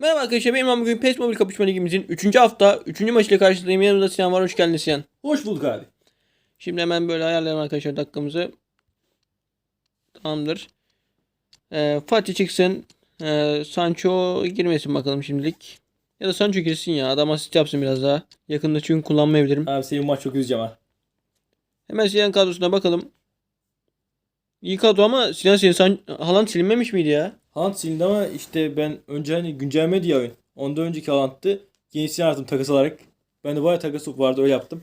Merhaba arkadaşlar benim bugün PES Mobile Kapışma Ligimizin 3. hafta 3. maçıyla karşılayayım. Yanımda Sinan var. Hoş geldin Sinan. Hoş bulduk abi. Şimdi hemen böyle ayarlayalım arkadaşlar dakikamızı. Tamamdır. Ee, Fatih çıksın. Ee, Sancho girmesin bakalım şimdilik. Ya da Sancho girsin ya. Adam asist yapsın biraz daha. Yakında çünkü kullanmayabilirim. Abi senin maç çok üzeceğim ha. Hemen Sinan kadrosuna bakalım. İyi kadro ama Sinan San Haaland silinmemiş miydi ya? Haaland silindi ama işte ben önce hani güncelleme diye oyun. Ondan önceki Haaland'tı. Yenisini aradım takas olarak. Ben de bayağı takas vardı öyle yaptım.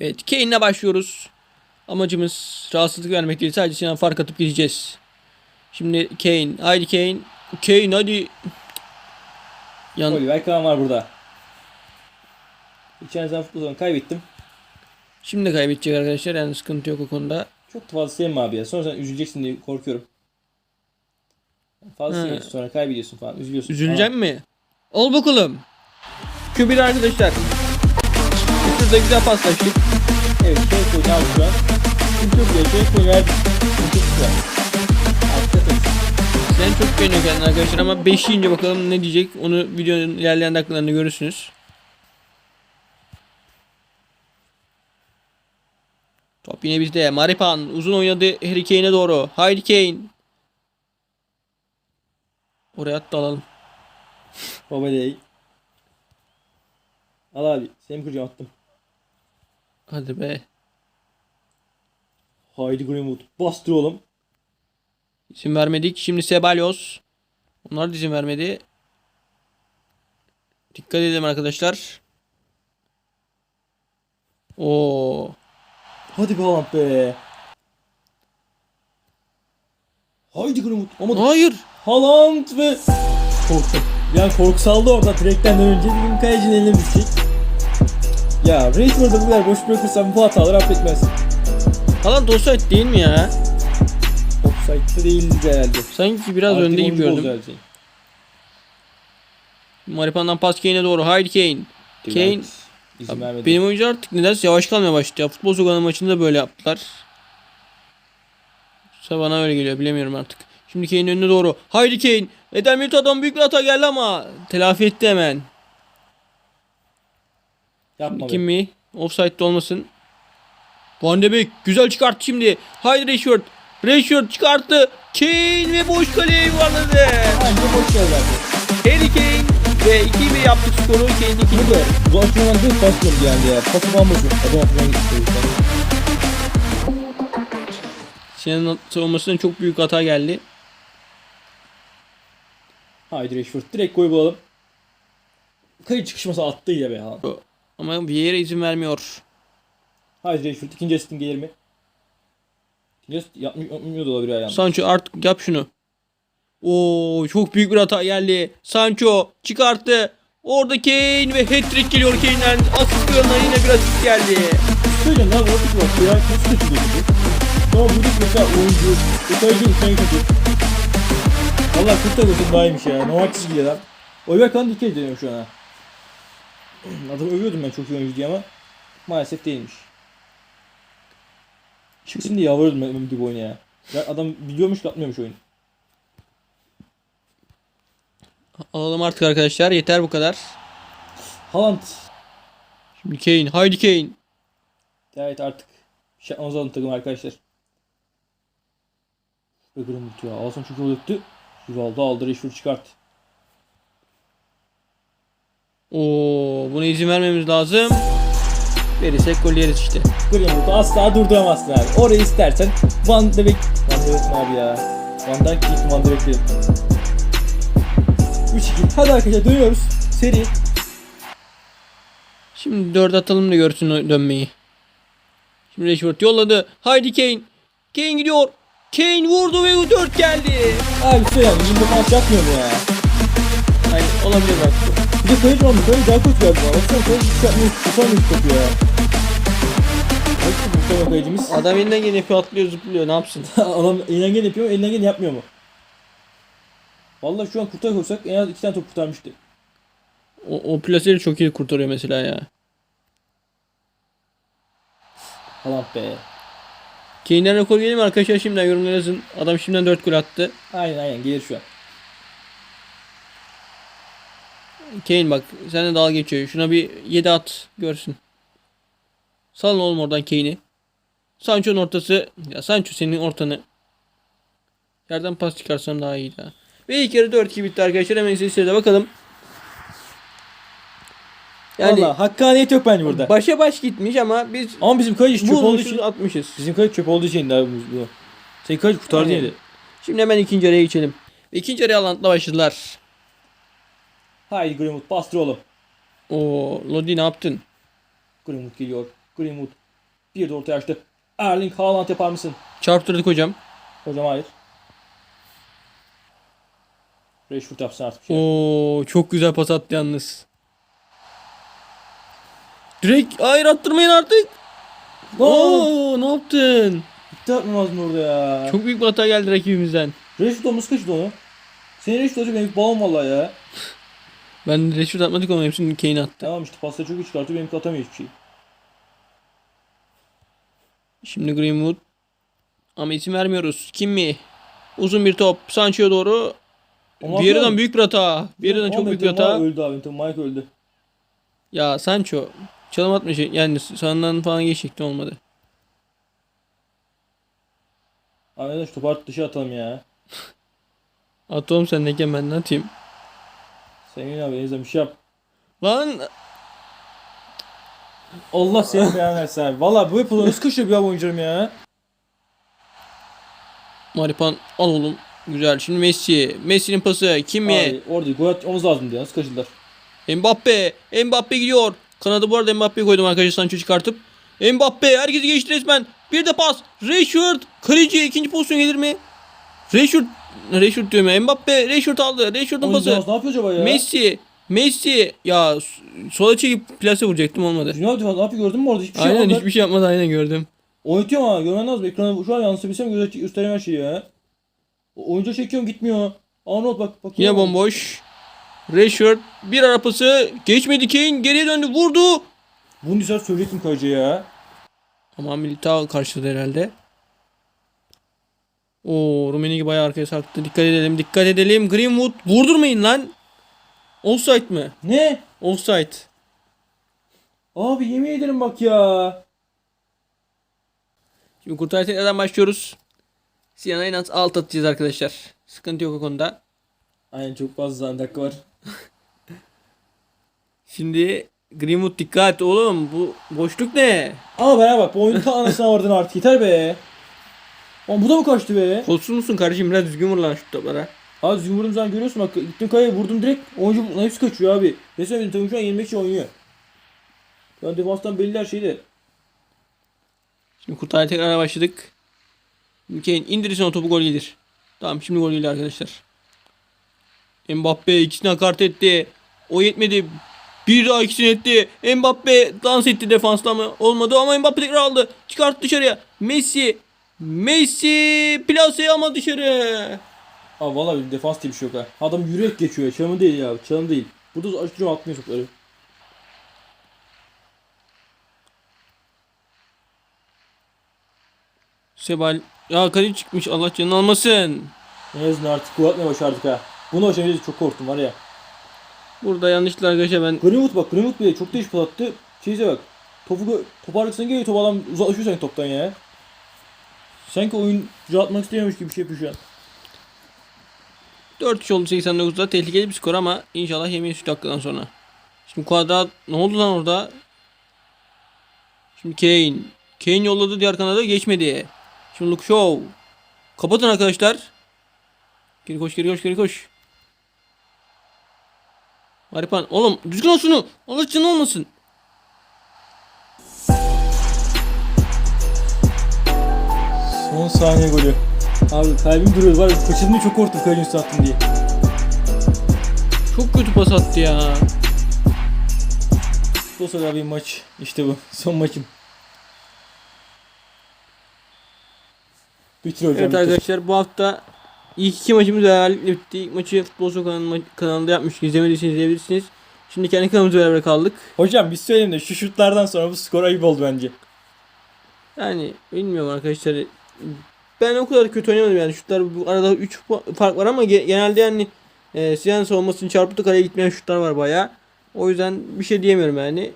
Evet Kane'le başlıyoruz. Amacımız rahatsızlık vermek değil. Sadece Sinan fark atıp gideceğiz. Şimdi Kane. Haydi Kane. Kane hadi. Yan, Oliver Kahn var burada. Zaman futbol kaybettim. Şimdi kaybedecek arkadaşlar. Yani sıkıntı yok o konuda. Çok fazla sevmem abi ya. Sonra sen üzüleceksin diye korkuyorum. Fazla seviyorsun sonra kaybediyorsun falan. Üzülüyorsun. Üzüleceğim mi? Ol bakalım. Kübir arkadaşlar. Şurada güzel paslaştık. Evet şey abi şu an. Yok ya şey verdim. Çok güzel. Sen çok beğeniyor kendini arkadaşlar ama 5 yiyince bakalım ne diyecek. Onu videonun ilerleyen dakikalarında görürsünüz. Top yine bizde. Maripan uzun oynadı Harry Kane'e doğru. Haydi Kane. Oraya attı alalım. Baba değil. Al abi. Seni kıracağım attım. Hadi be. Haydi Greenwood. Bastır oğlum. İzin vermedik. Şimdi Sebalyos. Onlar da izin vermedi. Dikkat edelim arkadaşlar. Oo. Hadi be Haaland be. Haydi Greenwood. Ama Hayır. Haaland ve korktum. Yani korku saldı orada direkten önce dedim kalecinin eline düşecek. Ya Rashford'u bu kadar boş bırakırsam bu hataları affetmez. Haaland offside değil mi ya? Offside'de değildi herhalde. Sanki biraz Artık önde gibi gördüm. Maripan'dan pas Kane'e doğru. Haydi Kane. Kane. İzin vermedi. benim oyuncu artık nedense yavaş kalmaya başladı ya. Futbol sokağının maçında böyle yaptılar. Yoksa bana öyle geliyor bilemiyorum artık. Şimdi Kane'in önüne doğru. Haydi Kane. Eden Milito'dan büyük bir hata geldi ama telafi etti hemen. Yapma Kim mi? Offside'de olmasın. Van de Beek güzel çıkarttı şimdi. Haydi Rashford. Rashford çıkarttı. Kane ve boş kaleye yuvarladı. Anca boş abi. Harry Kane ve 2-1 yaptık skoru. Kane 2 Bu da bu açmadan değil yok yani ya. Pası bambaşka. Atmaya gitti. Sinan'ın savunmasından çok büyük hata geldi. Haydi Rashford. Direkt gol bulalım. Kayı çıkışması attı yine be Haaland. Ama Vieira izin vermiyor. Haydi Rashford. İkinci asistin gelir mi? İkinci asist yapmıyor da olabilir ayağında. Sancho artık yap şunu. Oo çok büyük bir hata geldi. Sancho çıkarttı. Orada Kane ve hat-trick geliyor Kane'den. Asist kralına yine bir asist geldi. Söyleyeceğim lan vakit var. Ya nasıl kaçırıyor bu? Tamam buradaki mesela oyuncu, detaycı uçan kötü. Valla kırk takılsın daha iyiymiş ya. Normal çizgiye lan. Oliver Kahn'ı dikkat ediyorum şu an ha. Adamı övüyordum ben çok iyi oyuncu diye ama maalesef değilmiş. Diye yalvarıyordum ben bu oyuna ya. ya. Adam biliyormuş da atmıyormuş oyunu. Alalım artık arkadaşlar. Yeter bu kadar. Haaland. Şimdi Kane. Haydi Kane. Evet artık. Şey yapmamız takım arkadaşlar. Öbürüm ya. Alsan çok yol öttü. Rivaldo aldı Rashford çıkart. Oo buna izin vermemiz lazım. Verirsek gol yeriz işte. Greenwood'u asla durduramazsın abi. Orayı istersen Van de Beek... Van de Beek abi ya? Van Dijk değil Van de Beek değil. 3-2. Hadi arkadaşlar dönüyoruz. Seri. Şimdi 4 atalım da görsün dönmeyi. Şimdi Rashford yolladı. Haydi Kane. Kane gidiyor. Kane vurdu ve 4 geldi. Abi söyle yani. Yine pas yapmıyor mu ya? Hayır olabilir bak. Bir de kayıt olmuş. Kayıt daha kötü geldi. Baksana kayıt hiç yapmıyor. Tutamıyor topu ya. Mustafa kayıcımız. Adam elinden gene yapıyor atlıyor zıplıyor ne yapsın? Adam elinden gene yapıyor, elinden gene yapmıyor mu? Vallahi şu an kurtar koysak en az iki tane top kurtarmıştı. O, o plaseleri çok iyi kurtarıyor mesela ya. Allah be. Kane'den rekor gelir mi arkadaşlar şimdiden yorumlara yazın. Adam şimdiden 4 gol attı. Aynen aynen gelir şu an. Kane bak sen de dalga geçiyor. Şuna bir 7 at görsün. Salın oğlum oradan Kane'i. Sancho'nun ortası. Ya Sancho senin ortanı. Yerden pas çıkarsan daha iyi daha. Ve ilk yarı 4-2 bitti arkadaşlar. Hemen de bakalım. Yani Valla hakkaniyet yok bence burada. başa baş gitmiş ama biz Ama bizim kaleci çöp olduğu bulmuşuz için. atmışız. Bizim kaleci çöp olduğu için daha bu. bu. Senin kaleci kurtardı Aynen. yine. Şimdi hemen ikinci araya geçelim. İkinci araya Haaland'la başladılar. Haydi Greenwood bastır oğlum. Oo, Lodi ne yaptın? Greenwood geliyor. Greenwood. Bir de ortaya açtı. Erling Haaland yapar mısın? Çarptırdık hocam. Hocam hayır. Rashford yapsın artık. şey. Oo, çok güzel pas attı yalnız. Direkt hayır attırmayın artık. Oo. Ne yaptın? Bitti atmamaz mı orada ya? Çok büyük bir hata geldi rakibimizden. Rashford olması kaçtı onu. Senin Rashford hocam benim balon valla ya. Ben Rashford atmadık ama hepsini Kane attı. Tamam işte pasları çok iyi çıkartıyor benimki atamıyor hiçbir şey. Şimdi Greenwood. Ama isim vermiyoruz. Kim mi? Uzun bir top. Sancho'ya doğru. Ama Bir yerden büyük bir hata. Bir yerden çok büyük bir hata. Öldü abi. Mike öldü. Ya Sancho. Çalım atmış. Yani sağından falan geçecekti olmadı. Abi şu topu artık dışa atalım ya. At oğlum sendeyken ben ne atayım? Sen abi Enzo bir şey yap. Lan Allah seni beğen versin abi. Valla bu yapılan nasıl kaçıyor bir oyuncularım ya. Maripan al oğlum. Güzel. Şimdi Messi. Messi'nin pası. Kim mi? Abi orada gol atmamız lazım diye nasıl kaçırdılar. Mbappe. Mbappe gidiyor. Kanadı bu arada Mbappe'yi koydum arkadaşlar Sancho çıkartıp. Mbappe herkesi geçti resmen. Bir de pas. Rashford. Kaleci ikinci pozisyon gelir mi? Rashford. Rashford diyorum ya. Mbappe Rashford aldı. Rashford'un pası. Ne yapıyor acaba ya? Messi. Messi. Ya sola çekip plase vuracaktım olmadı. Dünya Defans ne yapıyor gördün mü orada hiçbir şey Aynen yapmadılar. hiçbir şey yapmadı aynen gördüm. Oynatıyor ama görmen lazım. Ekranı şu an yansıtabilsem göze göstereyim her şeyi ya. O- Oyuncu çekiyorum gitmiyor. Arnold bak bak. Yine bomboş. Rashford bir ara pası geçmedi Kane geriye döndü vurdu. Bunu güzel söyleyecektim kaleciye ya. Ama Militao karşıladı herhalde. Oo Rumenigi bayağı arkaya sarktı. Dikkat edelim dikkat edelim. Greenwood vurdurmayın lan. Offside mi? Ne? Offside. Abi yemin ederim bak ya. Şimdi kurtarı tekrardan başlıyoruz. Siyan'a en az alt atacağız arkadaşlar. Sıkıntı yok o konuda. Aynen çok fazla dakika var. Şimdi Greenwood dikkat oğlum. Bu boşluk ne? Ama bana bak bu oyunu ta anasını avradın artık yeter be. Oğlum bu da mı kaçtı be? Kolsuz musun kardeşim? Biraz düzgün vur lan şu toplara. Abi düzgün vurdum sen görüyorsun bak gittim kayaya vurdum direkt oyuncu hepsi kaçıyor abi. Resmen bizim takım şu an yenmek için oynuyor. Yani defanstan belli her şey de. Şimdi kurtarı tekrar başladık. Kane indirirsen o topu gol gelir. Tamam şimdi gol geliyor arkadaşlar. Mbappe ikisini kart etti. O yetmedi. Bir daha ikisini etti. Mbappe dans etti defansla ama olmadı ama Mbappe tekrar aldı. Çıkarttı dışarıya. Messi. Messi plase ama dışarı. Abi valla bir defans bir şey yok ha. Adam yürüyerek geçiyor. Çalımı değil ya. Çalım değil. Burada açtırıyor atmıyor topları. Sebal. Ya kaleci çıkmış Allah canını almasın. Azından artık atmaya başardık ha. Bunu başaramayacağız çok korktum var ya. Burada yanlışlar arkadaşlar ben Greenwood bak Greenwood bile çok değişik attı. Şeyse bak. Topu gö- top arkasına geliyor top adam uzaklaşıyor sanki toptan ya. Sanki oyun atmak istemiyormuş gibi bir şey yapıyor şu an. 4-3 oldu 89'da tehlikeli bir skor ama inşallah yemeyiz şu dakikadan sonra. Şimdi Kuadrat ne oldu lan orada? Şimdi Kane. Kane yolladı diğer kanada geçmedi. Şimdi Luke Shaw. Kapatın arkadaşlar. Geri koş geri koş geri koş. Maripan oğlum düzgün ol şunu. Allah olmasın. Son saniye golü. Abi kalbim duruyor var ya kaçırdığımda çok korktum kalecinin üstüne attım diye. Çok kötü pas attı ya. Sefer bir maç. İşte bu. Son maçım. Bitir hocam. Evet bitir. arkadaşlar bu hafta ilk iki maçımız beraberlikle bitti. İlk maçı Futbol Sokağı'nın kanalında yapmıştık. İzlemediyseniz izleyebilirsiniz. Şimdi kendi kanalımızda beraber kaldık. Hocam biz söyleyeyim de şu şutlardan sonra bu skor ayıp oldu bence. Yani bilmiyorum arkadaşlar. Ben o kadar kötü oynamadım yani. Şutlar bu arada 3 fark var ama ge- genelde yani E, Sinan savunmasının çarpıtı kaleye gitmeyen şutlar var baya. O yüzden bir şey diyemiyorum yani.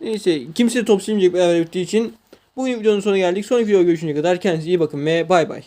Neyse kimse top silmeyecek beraber bittiği için. Bugün videonun sonuna geldik. Sonraki videoda görüşünceye kadar kendinize iyi bakın ve bay bay.